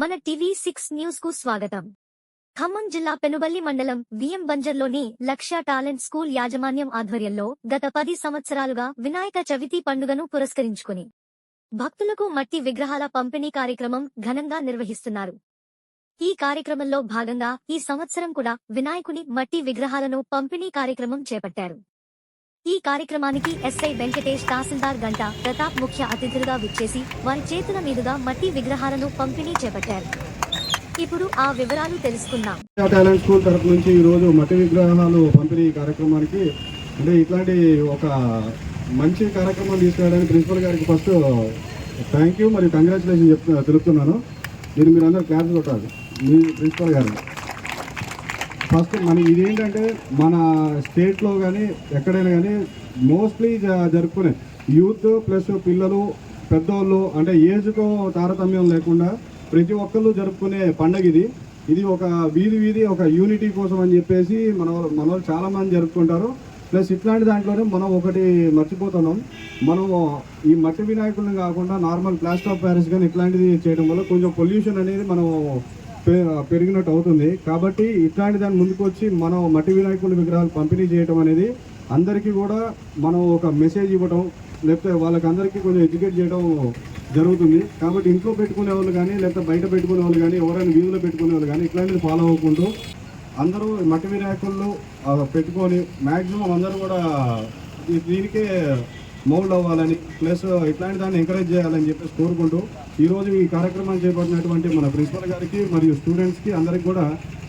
మన TV six న్యూస్కు స్వాగతం. ఖమ్మం జిల్లా పెనుబల్లి మండలం విఎం బంజర్లోని లక్ష్య టాలెంట్ స్కూల్ యాజమాన్యం ఆధ్వర్యంలో గత పది సంవత్సరాలుగా వినాయక చవితి పండుగను పురస్కరించుకుని భక్తులకు మట్టి విగ్రహాల పంపిణీ కార్యక్రమం ఘనంగా నిర్వహిస్తున్నారు. ఈ కార్యక్రమంలో భాగంగా ఈ సంవత్సరం కూడా వినాయకుని మట్టి విగ్రహాలను పంపిణీ కార్యక్రమం చేపట్టారు. ఈ కార్యక్రమానికి ఎస్ఐ వెంకటేష్ తహసీల్దార్ గంట ప్రతాప్ ముఖ్య అతిథులుగా విచ్చేసి వారి చేతుల మీదుగా మట్టి విగ్రహాలను పంపిణీ చేపట్టారు. ఇప్పుడు ఆ వివరాలు తెలుసుకుందాం. టాలెంట్ స్కూల్ తరపు నుంచి ఈరోజు మట్టి విగ్రహాలు పంపిణీ కార్యక్రమానికి అంటే ఇట్లాంటి ఒక మంచి కార్యక్రమం తీసుకురావడానికి ప్రిన్సిపల్ గారికి ఫస్ట్ థ్యాంక్ యూ మరియు కంగ్రాచులేషన్ చెప్తున్నా తెలుపుతున్నాను. దీన్ని మీరు అందరూ క్లాస్ కొట్టాలి. మీ ప్రిన్సిపల్ గారు ఫస్ట్ మన ఇదేంటంటే మన స్టేట్లో కానీ ఎక్కడైనా కానీ మోస్ట్లీ జరుపుకునే యూత్ ప్లస్ పిల్లలు పెద్దోళ్ళు అంటే ఏజ్కు తారతమ్యం లేకుండా ప్రతి ఒక్కళ్ళు జరుపుకునే పండగ ఇది. ఇది ఒక వీధి వీధి ఒక యూనిటీ కోసం అని చెప్పేసి మన వాళ్ళు- మన చాలామంది జరుపుకుంటారు. ప్లస్ ఇట్లాంటి దాంట్లోనే మనం ఒకటి మర్చిపోతున్నాం. మనం ఈ మట్టి వినాయకులను కాకుండా నార్మల్ ప్లాస్టర్ ఆఫ్ ప్యారిస్ కానీ ఇట్లాంటిది చేయడం వల్ల కొంచెం పొల్యూషన్ అనేది మనం పెరిగినట్టు అవుతుంది కాబట్టి ఇట్లాంటి దాని ముందుకు వచ్చి మనం మట్టి వినాయకుల విగ్రహాలు పంపిణీ చేయటం అనేది అందరికీ కూడా మనం ఒక మెసేజ్ ఇవ్వటం లేకపోతే వాళ్ళకి అందరికీ కొంచెం ఎడ్యుకేట్ చేయడం జరుగుతుంది. కాబట్టి ఇంట్లో పెట్టుకునే వాళ్ళు కానీ లేకపోతే బయట పెట్టుకునే వాళ్ళు కానీ ఎవరైనా వీధిలో పెట్టుకునే వాళ్ళు కానీ ఇట్లాంటిది ఫాలో అవ్వకుంటూ అందరూ మట్టి వినాయకులు పెట్టుకొని మ్యాక్సిమం అందరూ కూడా దీనికే మౌల్డ్ అవ్వాలని ప్లస్ ఇట్లాంటి దాన్ని ఎంకరేజ్ చేయాలని చెప్పేసి కోరుకుంటూ ఈరోజు ఈ కార్యక్రమాన్ని చేపట్టినటువంటి మన ప్రిన్సిపల్ గారికి మరియు స్టూడెంట్స్కి అందరికి కూడా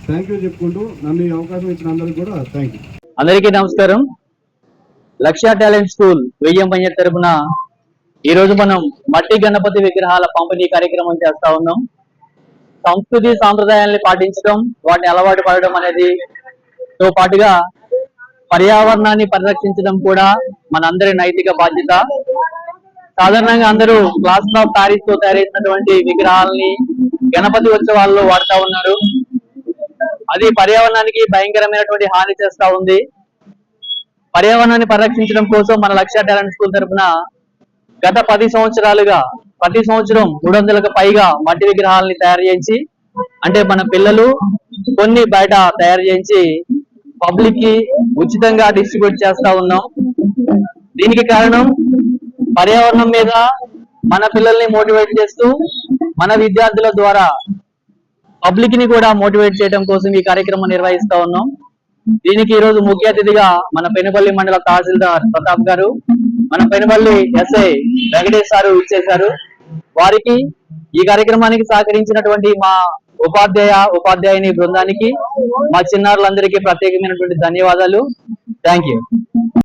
థ్యాంక్ యూ చెప్పుకుంటూ నన్ను ఈ అవకాశం ఇచ్చిన అందరికి కూడా థ్యాంక్ యూ అందరికీ నమస్కారం. లక్ష్య టాలెంట్ స్కూల్ వెయ్యం పంజర్ తరపున ఈ రోజు మనం మట్టి గణపతి విగ్రహాల పంపిణీ కార్యక్రమం చేస్తా ఉన్నాం. సంస్కృతి సాంప్రదాయాల్ని పాటించడం వాటిని అలవాటు పడడం అనేది తో పాటుగా పర్యావరణాన్ని పరిరక్షించడం కూడా మనందరి నైతిక బాధ్యత. సాధారణంగా అందరూ గ్లాస్ ఆఫ్ ప్యారిస్తో తయారు చేసినటువంటి విగ్రహాలని గణపతి ఉత్సవాల్లో వాడుతా ఉన్నారు. అది పర్యావరణానికి భయంకరమైనటువంటి హాని చేస్తా ఉంది. పర్యావరణాన్ని పరిరక్షించడం కోసం మన లక్ష్య టాలెంట్ స్కూల్ తరపున గత పది సంవత్సరాలుగా ప్రతి సంవత్సరం మూడు వందలకు పైగా మట్టి విగ్రహాలని తయారు చేయించి అంటే మన పిల్లలు కొన్ని బయట తయారు చేయించి పబ్లిక్కి ఉచితంగా డిస్ట్రిబ్యూట్ చేస్తా ఉన్నాం. దీనికి కారణం పర్యావరణం మీద మన పిల్లల్ని మోటివేట్ చేస్తూ మన విద్యార్థుల ద్వారా పబ్లిక్ని కూడా మోటివేట్ చేయడం కోసం ఈ కార్యక్రమం నిర్వహిస్తా ఉన్నాం. దీనికి ఈ రోజు ముఖ్య అతిథిగా మన పెనుపల్లి మండల తహసీల్దార్ ప్రతాప్ గారు మన పెనుపల్లి ఎస్ఐ వెంకటేష్ సారు ఇచ్చేశారు వారికి ఈ కార్యక్రమానికి సహకరించినటువంటి మా ఉపాధ్యాయ ఉపాధ్యాయుని బృందానికి మా చిన్నారులందరికీ ప్రత్యేకమైనటువంటి ధన్యవాదాలు. Thank you